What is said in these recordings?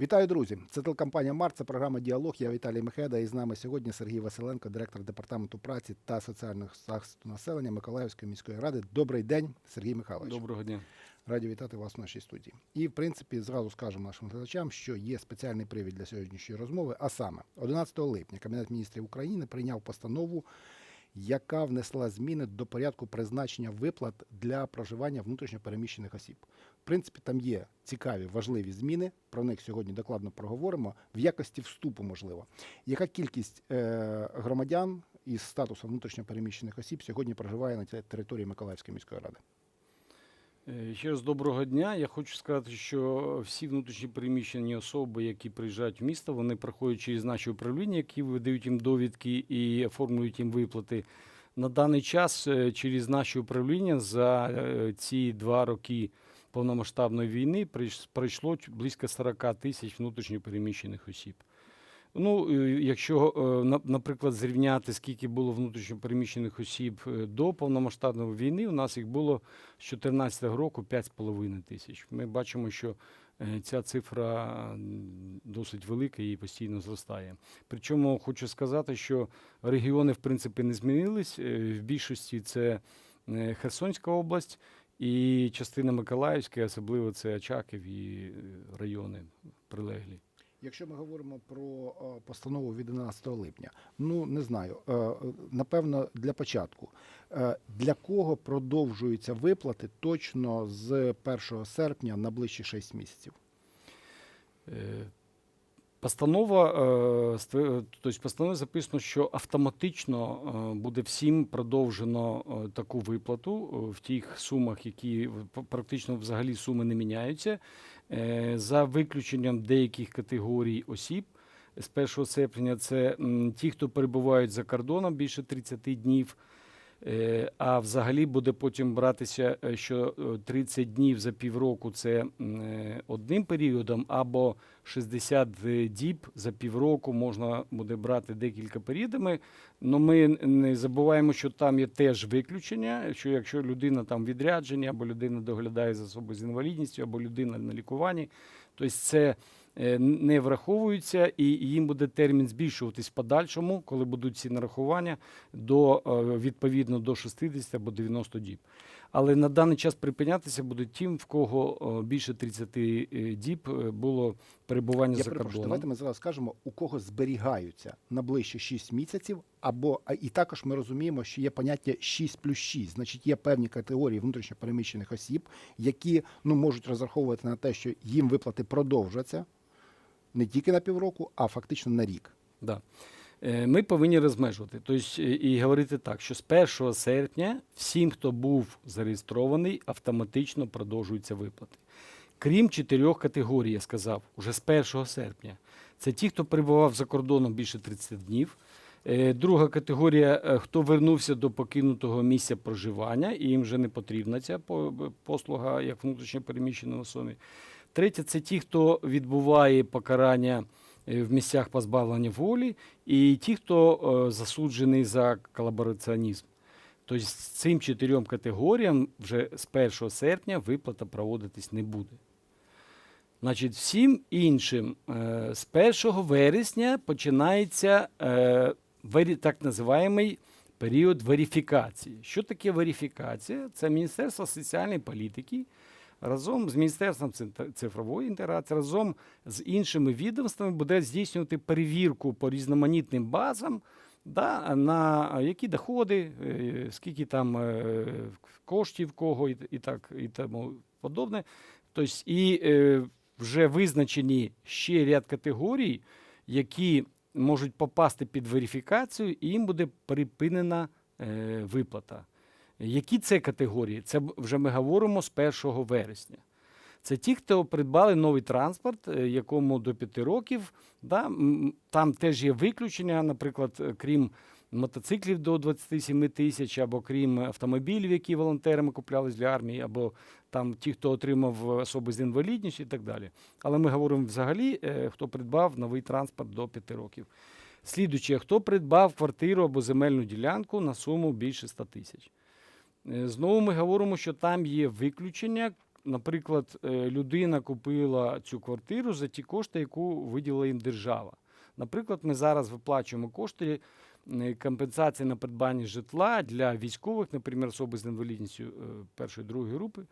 Вітаю, друзі! Це телекомпанія Март, це програма Діалог. Я Віталій Мехеда. І з нами сьогодні Сергій Василенко, директор департаменту праці та соціального захисту населення Миколаївської міської ради. Добрий день, Сергій Михайлович. Доброго дня. Раді вітати вас в нашій студії. І в принципі зразу скажемо нашим глядачам, що є спеціальний привід для сьогоднішньої розмови. А саме, 11 липня Кабінет міністрів України прийняв постанову, яка внесла зміни до порядку призначення виплат для проживання внутрішньопереміщених осіб. В принципі, там є цікаві важливі зміни. Про них сьогодні докладно проговоримо в якості вступу, можливо. Яка кількість е, громадян із статусом внутрішньопереміщених осіб сьогодні проживає на території Миколаївської міської ради? Е, Ще раз доброго дня. Я хочу сказати, що всі внутрішні переміщені особи, які приїжджають в місто, вони проходять через наші управління, які видають їм довідки і оформлюють їм виплати. На даний час е, через наші управління за е, ці два роки повномасштабної війни прийш- пройшло ч- близько 40 тисяч внутрішньо переміщених осіб. Ну, е, якщо, е, наприклад, зрівняти, скільки було внутрішньо переміщених осіб е, до повномасштабної війни, у нас їх було з 2014 року 5,5 тисяч. Ми бачимо, що ця цифра досить велика і постійно зростає. Причому хочу сказати, що регіони, в принципі, не змінились. В більшості це Херсонська область і частина Миколаївська, особливо це Очаків і райони прилеглі. Якщо ми говоримо про е, постанову від 11 липня, ну не знаю, е, напевно, для початку, е, для кого продовжуються виплати точно з 1 серпня на ближчі 6 місяців? Е, Постанова, е, ст- тобто постанові записано, що автоматично е, буде всім продовжено е, таку виплату е, в тих сумах, які практично взагалі суми не міняються, е, за виключенням деяких категорій осіб. З 1 серпня це ті, хто перебувають за кордоном більше 30 днів. Е, А взагалі буде потім братися, е, що е, 30 днів за півроку це е, одним періодом, або 60 діб за півроку можна буде брати декілька періодами. Но ми не забуваємо, що там є теж виключення, що якщо людина там відрядження, або людина доглядає за собою з інвалідністю, або людина на лікуванні, тобто це е, не враховується, і їм буде термін збільшуватись в подальшому, коли будуть ці нарахування до е, відповідно до 60 або 90 діб. Але на даний час припинятися будуть тим, в кого е, більше 30 е, діб е, було перебування Я за кордоном. давайте ми зараз скажемо, у кого зберігаються на ближче 6 місяців, або і також ми розуміємо, що є поняття 6 плюс 6. Значить, є певні категорії внутрішньопереміщених осіб, які ну можуть розраховувати на те, що їм виплати продовжаться не тільки на півроку, а фактично на рік. Да. Е, Ми повинні розмежувати. Тобто, і говорити так, що з 1 серпня всім, хто був зареєстрований, автоматично продовжуються виплати. Крім чотирьох категорій, я сказав, уже з 1 серпня. Це ті, хто перебував за кордоном більше 30 днів. Е, Друга категорія, хто вернувся до покинутого місця проживання, і їм вже не потрібна ця послуга як внутрішньо переміщеної особи. Третє це ті, хто відбуває покарання е, в місцях позбавлення волі, і ті, хто е, засуджений за колабораціонізм. Тобто з цим чотирьом категоріям вже з 1 серпня виплата проводитись не буде. Значить, всім іншим е, з 1 вересня починається так називаємий період верифікації. Що таке верифікація? Це Міністерство соціальної політики разом з Міністерством цифрової інтеграції, разом з іншими відомствами буде здійснювати перевірку по різноманітним базам, да, на які доходи, е, скільки там е, коштів кого і, так і тому подобне. Тобто, і е, вже визначені ще ряд категорій, які можуть попасти під верифікацію, і їм буде припинена виплата. Які це категорії? Це вже ми говоримо з 1 вересня. Це ті, хто придбали новий транспорт, е, якому до 5 років. Да? Там теж є виключення, наприклад, е, крім мотоциклів до 27 тисяч, або крім автомобілів, які волонтерами куплялись для армії, або там ті, хто отримав особи з інвалідністю і так далі. Але ми говоримо взагалі, е, хто придбав новий транспорт до 5 років. Слідуюче, хто придбав квартиру або земельну ділянку на суму більше 100 тисяч. Е, Знову ми говоримо, що там є виключення наприклад, е, людина купила цю квартиру за ті кошти, яку виділила їм держава. Наприклад, ми зараз виплачуємо кошти е, компенсації на придбання житла для військових, наприклад, особи з інвалідністю першої другої групи.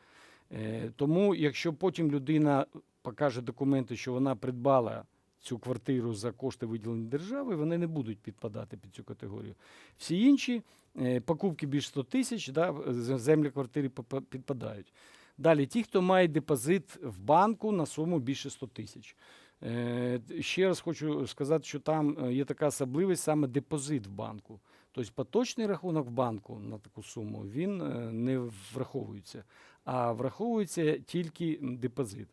Тому, якщо потім людина покаже документи, що вона придбала цю квартиру за кошти виділені держави, вони не будуть підпадати під цю категорію. Всі інші е, покупки більш 100 тисяч, да, землі квартири підпадають. Далі, ті, хто має депозит в банку на суму більше 100 тисяч. Е, Ще раз хочу сказати, що там е, є така особливість саме депозит в банку. Тобто поточний рахунок в банку на таку суму він не враховується, а враховується тільки депозит.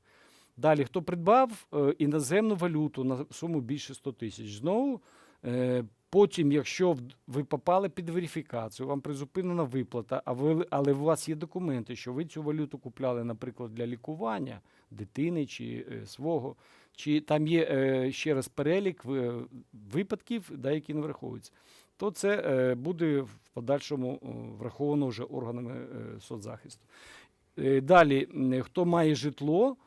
Далі, хто придбав е, іноземну валюту на суму більше 100 тисяч, знову е, потім, якщо ви попали під верифікацію, вам призупинена виплата, а ви, але у вас є документи, що ви цю валюту купляли, наприклад, для лікування дитини чи е, свого, чи там є ще раз перелік випадків, да, які не враховуються, то це буде в подальшому враховано вже органами соцзахисту. Далі, хто має житло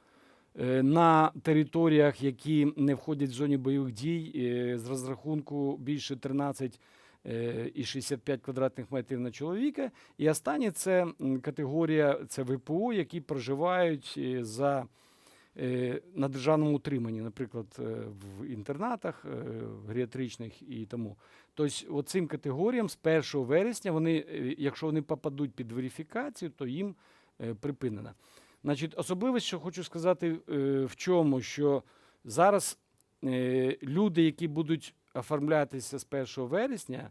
на територіях, які не входять в зоні бойових дій, е, з розрахунку більше 13 е, і 65 квадратних метрів на чоловіка. І останнє це категорія це ВПО, які проживають е, за е, на державному утриманні, наприклад, е, в інтернатах е, геріатричних і тому. Тобто, оцим категоріям з 1 вересня вони, е, якщо вони попадуть під верифікацію, то їм е, припинено. Значить, особливість, що хочу сказати, е, в чому, що зараз е, люди, які будуть оформлятися з 1 вересня,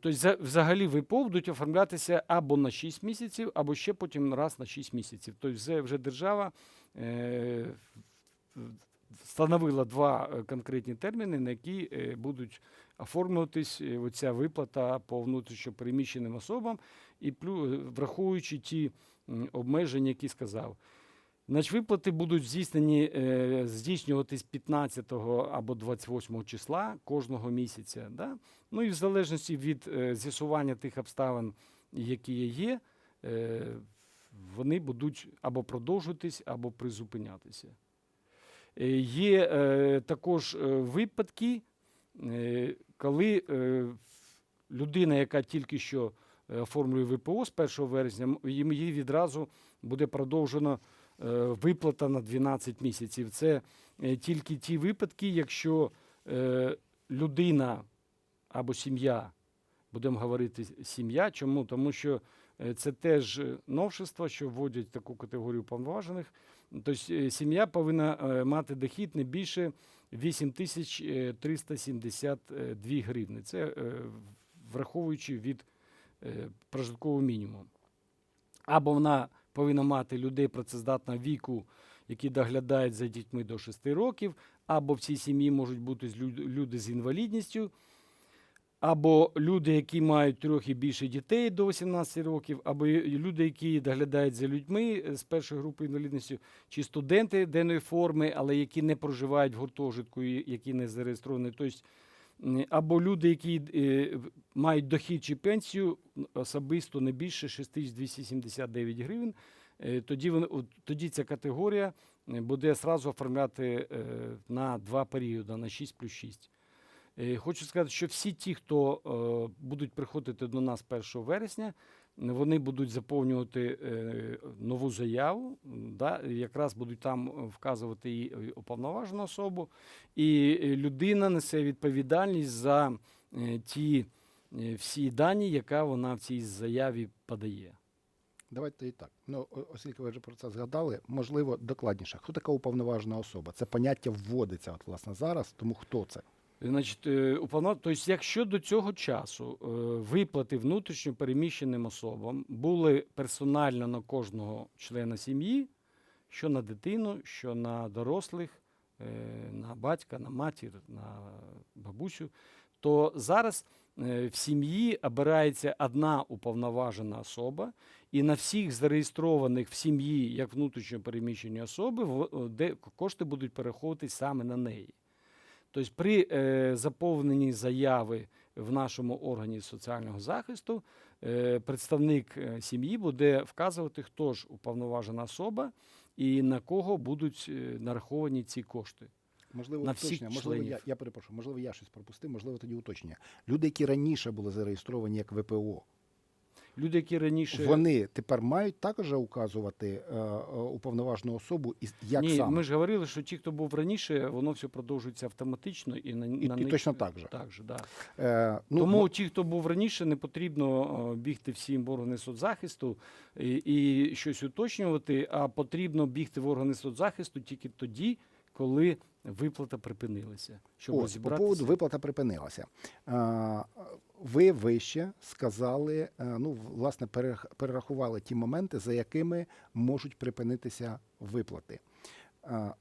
тобто взагалі ВПО будуть оформлятися або на 6 місяців, або ще потім раз на 6 місяців. Тобто вже, держава встановила два конкретні терміни, на які будуть оформлюватись оця виплата по внутрішньопереміщеним особам, і враховуючи ті м, обмеження, які сказав. Значить, виплати будуть здійснені, е, здійснюватись 15 або 28 числа кожного місяця. Да? Ну і в залежності від е, з'ясування тих обставин, які є, е, вони будуть або продовжуватись, або призупинятися. Є також випадки, коли людина, яка тільки що е, оформлює ВПО з 1 вересня, їй відразу буде продовжено е, виплата на 12 місяців. Це е, тільки ті випадки, якщо людина або сім'я, будемо говорити сім'я, чому? Тому що це теж новшество, що вводять таку категорію повноважених. Тобто сім'я повинна мати дохід не більше 8372 гривни. Це враховуючи від прожиткового мінімуму. Або вона повинна мати людей працездатного віку, які доглядають за дітьми до 6 років, або в цій сім'ї можуть бути люди з інвалідністю, або люди, які мають трьох і більше дітей до 18 років, або люди, які доглядають за людьми е, з першої групи інвалідності, чи студенти денної форми, але які не проживають в гуртожитку, які не зареєстровані. Тобто, або люди, які е, мають дохід чи пенсію особисто не більше 6279 гривень, е, тоді, тоді ця категорія е, буде зразу оформляти на два періоди, на 6 плюс 6. Е, Хочу сказати, що всі ті, хто будуть приходити до нас 1 вересня, вони будуть заповнювати е, нову заяву, да, якраз будуть там вказувати е, уповноважену особу, і людина несе відповідальність за е, ті е, всі дані, яка вона в цій заяві подає. Давайте і так. Ну, оскільки ви вже про це згадали, можливо, докладніше. Хто така уповноважена особа? Це поняття вводиться от, власне зараз, тому хто це? Значить, е, уповнов... тобто, якщо до цього часу е, виплати внутрішньо переміщеним особам були персонально на кожного члена сім'ї, що на дитину, що на дорослих, е, на батька, на матір, на бабусю, то зараз в сім'ї обирається одна уповноважена особа, і на всіх зареєстрованих в сім'ї як внутрішньо переміщені особи, де кошти будуть перераховуватись саме на неї. Тобто при е, заповненні заяви в нашому органі соціального захисту е, представник е, сім'ї буде вказувати, хто ж уповноважена особа і на кого будуть е, нараховані ці кошти. Можливо, На уточнення. Можливо, я, я перепрошую, можливо, я щось пропустив, можливо, тоді уточнення. Люди, які раніше були зареєстровані як ВПО, Люди, які раніше вони тепер мають також указувати е, е, уповноважену особу, і як Ні, саме? ми ж говорили, що ті, хто був раніше, воно все продовжується автоматично і на, І- на і них точно так же. Так же, да. Е, ну, Тому мо- ті, хто був раніше, не потрібно е, бігти всім в органи соцзахисту і, і щось уточнювати, а потрібно бігти в органи соцзахисту тільки тоді, коли виплата припинилася. Щоб Ось, по поводу виплата припинилася. Ви вище сказали, е, ну, власне, перерахували ті моменти, за якими можуть припинитися виплати.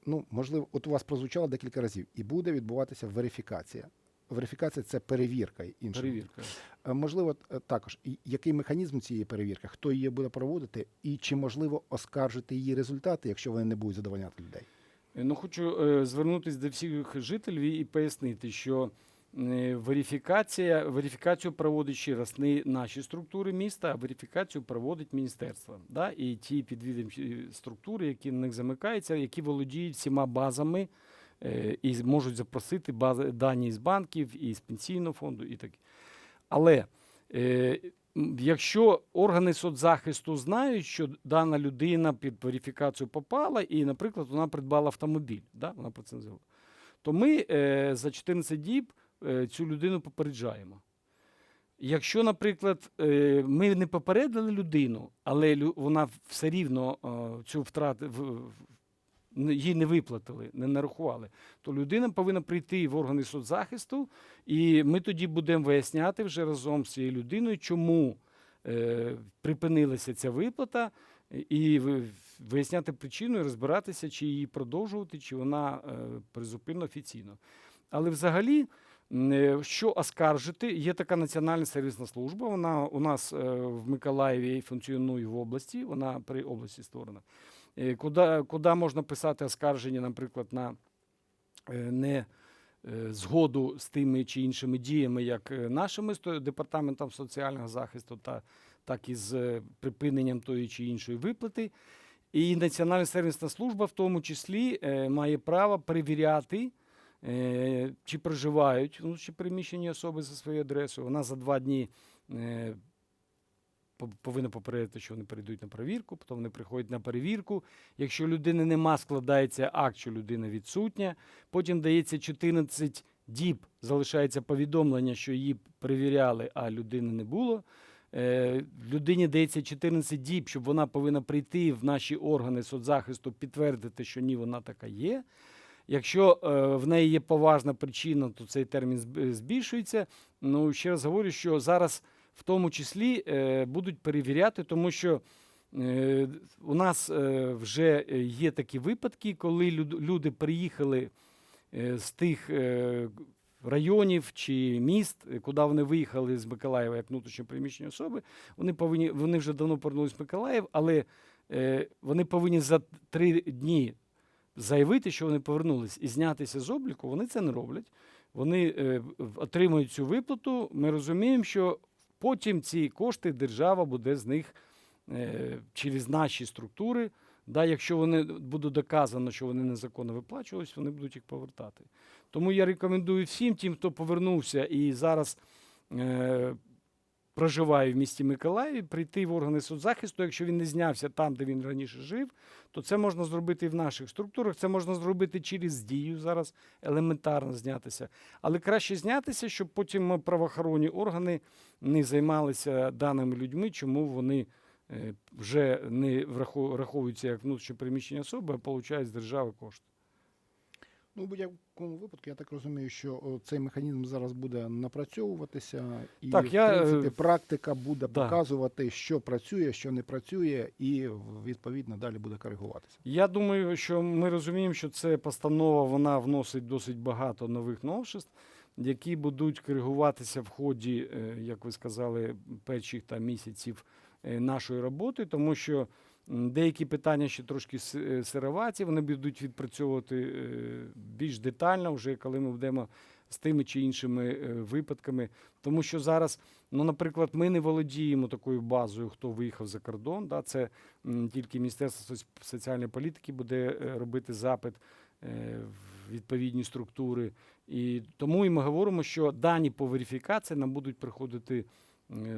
Ну, можливо, от у вас прозвучало декілька разів, і буде відбуватися верифікація. Верифікація це перевірка іншим. Перевірка. Е, Можливо, е, також і який механізм цієї перевірки, хто її буде проводити, і чи можливо оскаржити її результати, якщо вони не будуть задовольняти людей. Е, Ну, хочу е, звернутися до всіх жителів і пояснити, що е, верифікація, верифікацію проводить ще раз не наші структури міста, а верифікацію проводить міністерство. Да? І ті підвідомчі структури, які на них замикаються, які володіють всіма базами і можуть запросити бази, дані з банків, і з пенсійного фонду, і таке. Але якщо органи соцзахисту знають, що дана людина під верифікацію попала, і, наприклад, вона придбала автомобіль, да? вона про це не забула, то ми е, за 14 діб е, цю людину попереджаємо. Якщо, наприклад, е, ми не попередили людину, але вона все рівно е, цю втрату їй не виплатили, не нарахували, то людина повинна прийти в органи соцзахисту, і ми тоді будемо виясняти вже разом з цією людиною, чому е, припинилася ця виплата, і виясняти причину і розбиратися, чи її продовжувати, чи вона е, призупинена офіційно. Але взагалі, е, що оскаржити, є така національна сервісна служба. Вона у нас е, в Миколаєві функціонує в області, вона при області створена. Е, Куди, куди можна писати оскарження, наприклад, на е, не е, згоду з тими чи іншими діями, як нашими сто- департаментом соціального захисту, та, так і з припиненням тої чи іншої виплати. І Національна сервісна служба в тому числі має право перевіряти, чи проживають внутрішньо переміщені особи за своєю адресою. Вона за два дні по- повинна попередити, що вони перейдуть на перевірку, потім вони приходять на перевірку. Якщо людини нема, складається акт, що людина відсутня. Потім дається 14 діб, залишається повідомлення, що її перевіряли, а людини не було. Е, Людині дається 14 діб, щоб вона повинна прийти в наші органи соцзахисту, підтвердити, що ні, вона така є. Якщо е, в неї є поважна причина, то цей термін збільшується. Ну, ще раз говорю, що зараз в тому числі е, будуть перевіряти, тому що е, у нас е, вже є такі випадки, коли люди приїхали з тих районів чи міст, куди вони виїхали з Миколаєва як внутрішньо переміщені особи. Вони повинні вони вже давно повернулися в Миколаїв, але вони повинні за три дні заявити, що вони повернулись і знятися з обліку. Вони це не роблять. Вони е, отримують цю виплату. Ми розуміємо, що потім ці кошти держава буде з них е, через наші структури. Да, якщо вони буде доказано, що вони незаконно виплачувались, вони будуть їх повертати. Тому я рекомендую всім тим, хто повернувся і зараз е, проживає в місті Миколаїві, прийти в органи соцзахисту. Якщо він не знявся там, де він раніше жив, то це можна зробити і в наших структурах. Це можна зробити через дію зараз елементарно знятися. Але краще знятися, щоб потім правоохоронні органи не займалися даними людьми, чому вони е, вже не враховуються як внутрішньо переміщені особи, а получають з держави кошти. Ну, в будь-якому випадку, я так розумію, що цей механізм зараз буде напрацьовуватися, і Так, в я, е, принципі практика буде да. показувати, що працює, що не працює, і відповідно далі буде коригуватися. Я думаю, що ми розуміємо, що це постанова вона вносить досить багато нових новшеств, які будуть коригуватися в ході, е, як ви сказали, перших там, місяців е, нашої роботи, тому що деякі питання ще трошки е, сироваті, вони будуть відпрацьовувати е, більш детально, вже коли ми будемо з тими чи іншими е, випадками. Тому що зараз, ну, наприклад, ми не володіємо такою базою, хто виїхав за кордон. Да, це тільки Міністерство соціальної політики буде робити запит в відповідні структури. І тому і ми говоримо, що дані по верифікації нам будуть приходити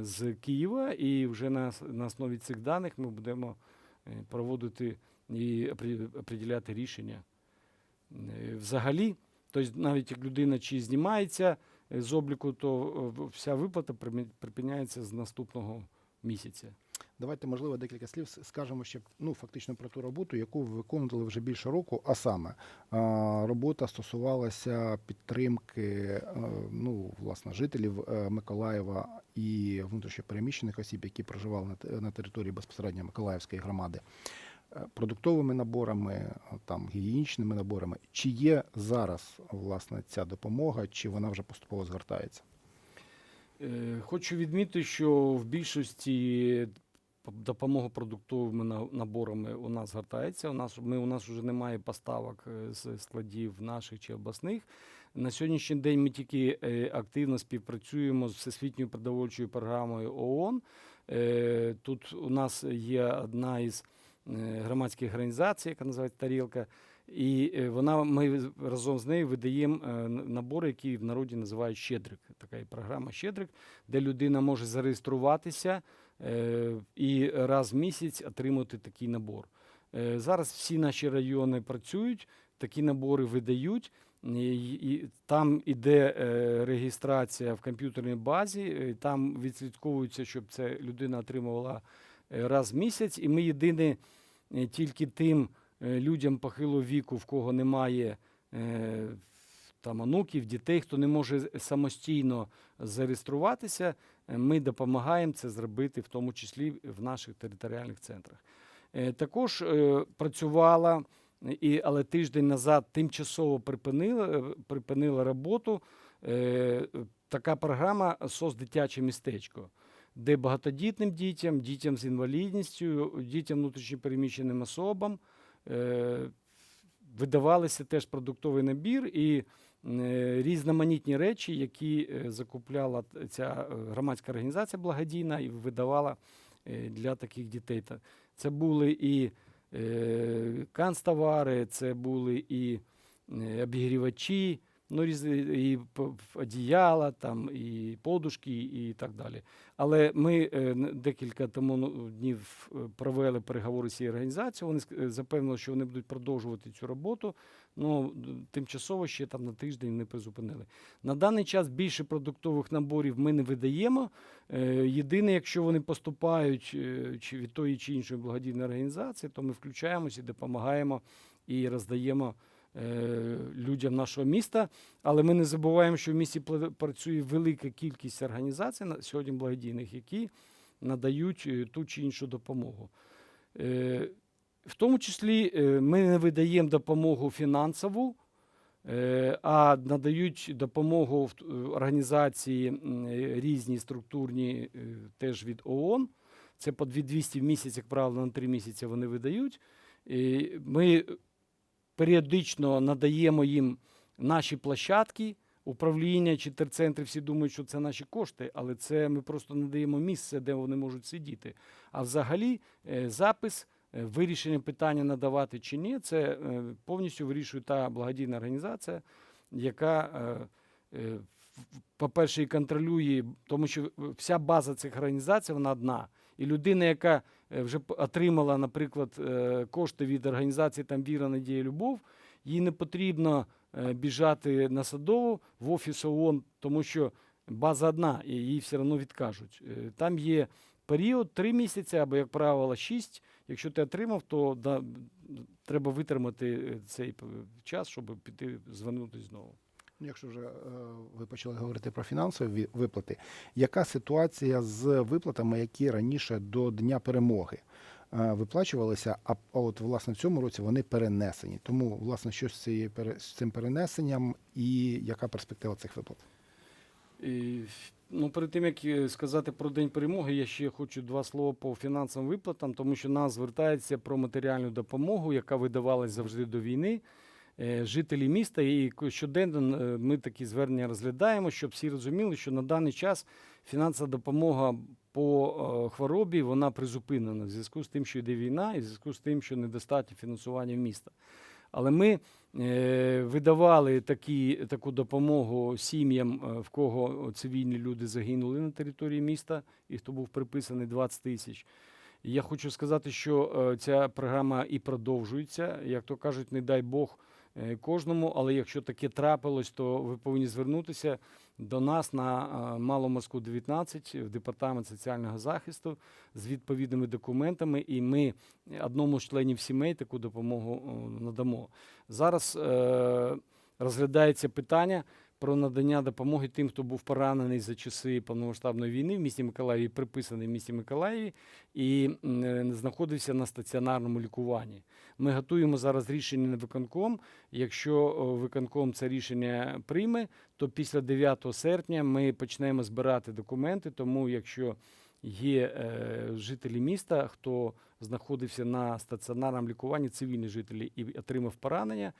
з Києва, і вже на, на основі цих даних ми будемо проводити і определяти рішення. Е, Взагалі, тобто навіть як людина чи знімається е, з обліку, то е, вся виплата припиняється з наступного місяця. Давайте, можливо, декілька слів скажемо ще ну, фактично про ту роботу, яку ви виконували вже більше року. А саме робота стосувалася підтримки е, ну, власне, жителів е, Миколаєва і внутрішньопереміщених осіб, які проживали на, те- на території безпосередньо Миколаївської громади. е, Продуктовими наборами, там гігієнічними наборами. Чи є зараз власне ця допомога, чи вона вже поступово згортається? Хочу відмітити, що в більшості допомога продуктовими наборами у нас гортається. У нас, ми, у нас вже немає поставок е, з складів наших чи обласних. На сьогоднішній день ми тільки е, активно співпрацюємо з Всесвітньою продовольчою програмою ООН. Е, Тут у нас є одна із громадських організацій, яка називається Тарілка. І вона ми разом з нею видаємо набори, які в народі називають Щедрик. Така програма Щедрик, де людина може зареєструватися і раз в місяць отримати такий набор. Е, Зараз всі наші райони працюють, такі набори видають. І, і там іде е, реєстрація в комп'ютерній базі, е, там відслідковується, щоб це людина отримувала е, раз в місяць. І ми єдине е, тільки тим е, людям похилого віку, в кого немає е, там онуків, дітей, хто не може самостійно зареєструватися, е, ми допомагаємо це зробити, в тому числі в наших територіальних центрах. Е, Також е, працювала, е, і, але тиждень назад тимчасово припинила, е, припинила роботу е, така програма «СОС дитяче містечко де багатодітним дітям, дітям з інвалідністю, дітям внутрішньопереміщеним особам е, видавалися теж продуктовий набір і е, різноманітні речі, які е, закупляла ця е, громадська організація благодійна і видавала е, для таких дітей. Це були і е, канцтовари, це були і е, обігрівачі, ну, і одіяла, там, і подушки, і так далі. Але ми е, декілька тому ну, днів е, провели переговори з цією організацією. Вони е, запевнили, що вони будуть продовжувати цю роботу. Ну, тимчасово ще там на тиждень не призупинили. На даний час більше продуктових наборів ми не видаємо. Єдине, якщо вони поступають чи від тої чи іншої благодійної організації, то ми включаємося і допомагаємо і роздаємо людям нашого міста. Але ми не забуваємо, що в місті працює велика кількість організацій сьогодні благодійних, які надають е, ту чи іншу допомогу. Е, В тому числі е, ми не видаємо допомогу фінансову, е, а надають допомогу в- е, організації е, різні структурні, е, теж від ООН. Це по 2200 в місяць, як правило, на 3 місяці вони видають. І Ми періодично надаємо їм наші площадки, управління чи терцентри. Всі думають, що це наші кошти, але це ми просто надаємо місце, де вони можуть сидіти. А взагалі е, запис, е, вирішення питання надавати чи ні, це е, повністю вирішує та благодійна організація, яка, по-перше, і контролює, тому що вся база цих організацій вона одна. І людина, яка е, вже отримала, наприклад, е, кошти від організації там Віра, Надія, Любов, їй не потрібно е, біжати на садову в офіс ООН, тому що база одна, і їй все одно відкажуть. Там є період 3 місяці або, як правило, 6. Якщо ти отримав, то да, треба витримати цей час, щоб піти звернутися знову. Ну, Якщо вже е, ви почали говорити про фінансові виплати, яка ситуація з виплатами, які раніше до Дня перемоги е, виплачувалися, а от власне в цьому році вони перенесені? Тому, власне, що з, цією, з цим перенесенням і яка перспектива цих виплат? І, ну, перед тим, як е, сказати про День перемоги, я ще хочу два слова по фінансовим виплатам, тому що нас звертається про матеріальну допомогу, яка видавалась завжди до війни. Е, жителі міста. І щоденно е, ми такі звернення розглядаємо, щоб всі розуміли, що на даний час фінансова допомога по е, хворобі вона призупинена в зв'язку з тим, що йде війна, і в зв'язку з тим, що недостатньо фінансування міста. Але ми видавали такі, таку допомогу сім'ям, в кого цивільні люди загинули на території міста, і хто був приписаний 20 тисяч. Я хочу сказати, що ця програма і продовжується. Як то кажуть, не дай Бог кожному, але якщо таке трапилось, то ви повинні звернутися до нас на е, Маломоську 19 в департамент соціального захисту з відповідними документами, і ми одному з членів сімей таку допомогу надамо. Зараз е, розглядається питання про надання допомоги тим, хто був поранений за часи повномасштабної війни в місті Миколаєві, приписаний в місті Миколаєві і е, знаходився на стаціонарному лікуванні. Ми готуємо зараз рішення на виконком. Якщо виконком це рішення прийме, то після 9 серпня ми почнемо збирати документи. Тому, якщо є е, жителі міста, хто знаходився на стаціонарному лікуванні, цивільні жителі і отримав поранення.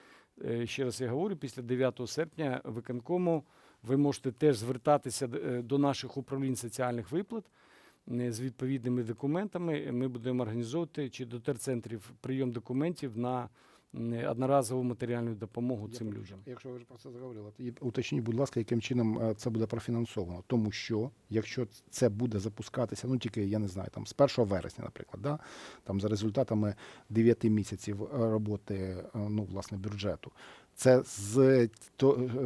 Е, Ще раз я говорю, після 9 серпня виконкому ви можете теж звертатися е, до наших управлінь соціальних виплат е, з відповідними документами. Ми будемо організовувати чи до терцентрів прийом документів на одноразову матеріальну допомогу Я цим людям. Якщо ви вже про це заговорили, то уточніть, будь ласка, яким чином е, це буде профінансовано. Тому що, якщо це буде запускатися, ну тільки я не знаю, там з 1 вересня, наприклад, да, там за результатами 9 місяців е, роботи е, ну, власне, бюджету. Це з,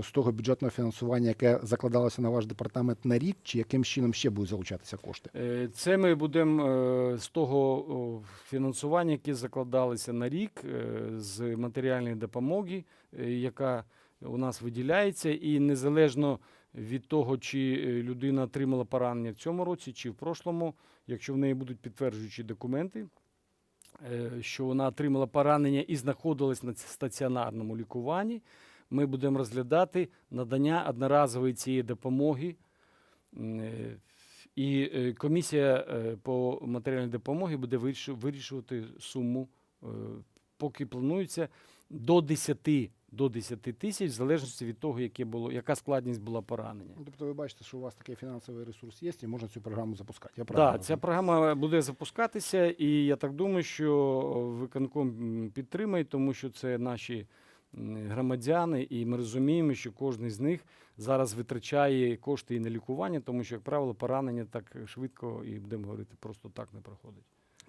з того бюджетного фінансування, яке закладалося на ваш департамент на рік, чи яким чином ще будуть залучатися кошти? Е, Це ми будемо е, з того фінансування, яке закладалося на рік, е, з матеріальної допомоги, яка у нас виділяється, і незалежно від того, чи людина отримала поранення в цьому році, чи в прошлому, якщо в неї будуть підтверджуючі документи, що вона отримала поранення і знаходилась на стаціонарному лікуванні, ми будемо розглядати надання одноразової цієї допомоги. Е, І е, комісія е, по матеріальній допомогі буде вирішувати суму, е, поки планується до 10, до 10 тисяч, в залежності від того, яке було, яка складність була поранення. Ну, Тобто ви бачите, що у вас такий фінансовий ресурс є, і можна цю програму запускати. Я Так, ця розумію? програма буде запускатися, і я так думаю, що виконком м, підтримає, тому що це наші громадяни, і ми розуміємо, що кожен з них зараз витрачає кошти і на лікування, тому що, як правило, поранення так швидко і будемо говорити, просто так не проходить.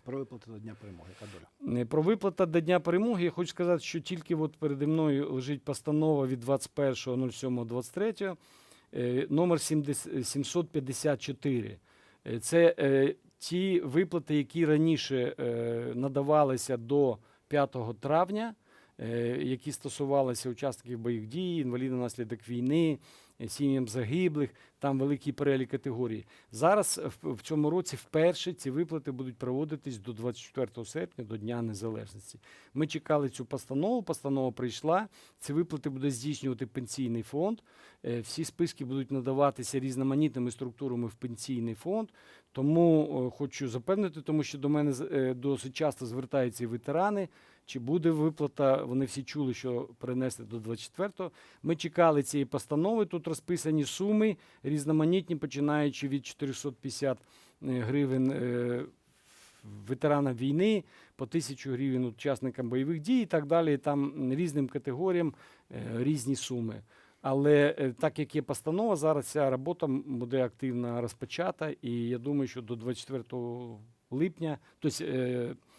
Про виплати до Дня перемоги. Яка доля? Про виплата до Дня перемоги я хочу сказати, що тільки от переді мною лежить постанова від 21.07.23, е, номер 70 754. Е, Це е, ті виплати, які раніше е, надавалися до 5 травня, е, які стосувалися учасників бойових дій, інвалідів внаслідок війни, сім'ям загиблих, там великий перелік категорій. Зараз е, в, цьому році вперше ці виплати будуть проводитись до 24 серпня, до Дня Незалежності. Ми чекали цю постанову, постанова прийшла. Ці виплати буде здійснювати пенсійний фонд. Е, Всі списки будуть надаватися різноманітними структурами в пенсійний фонд. Тому е, хочу запевнити, тому що до мене е, досить часто звертаються і ветерани. Чи буде виплата? Вони всі чули, що перенесли до 24-го. Ми чекали цієї постанови. Тут розписані суми різноманітні, починаючи від 450 е, гривень е, ветеранам війни, по 1000 гривень учасникам бойових дій і так далі. Там різним категоріям е, різні суми. Але так як є постанова, зараз ця робота буде активно розпочата, і я думаю, що до 24 липня, тобто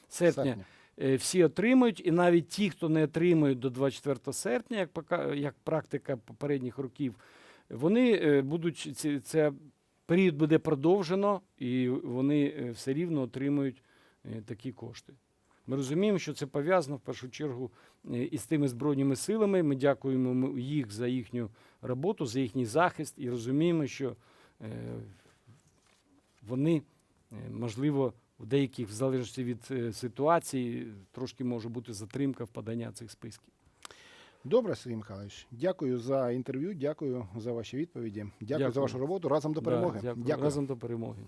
серпня, е, всі отримають, і навіть ті, хто не отримують до 24 серпня, як, пока, як практика попередніх років, вони е, будуть ці, це період буде продовжено, і вони е, все рівно отримують е, такі кошти. Ми розуміємо, що це пов'язано в першу чергу е, із тими збройними силами. Ми дякуємо їх за їхню роботу, за їхній захист, і розуміємо, що е, вони, е, можливо, в деяких, в залежності від е, ситуації, трошки може бути затримка в подання цих списків. Добре, Сергій Михайлович. Дякую за інтерв'ю, дякую за ваші відповіді. Дякую, за вашу роботу. Разом до Да, перемоги. дякую. дякую. Разом до перемоги.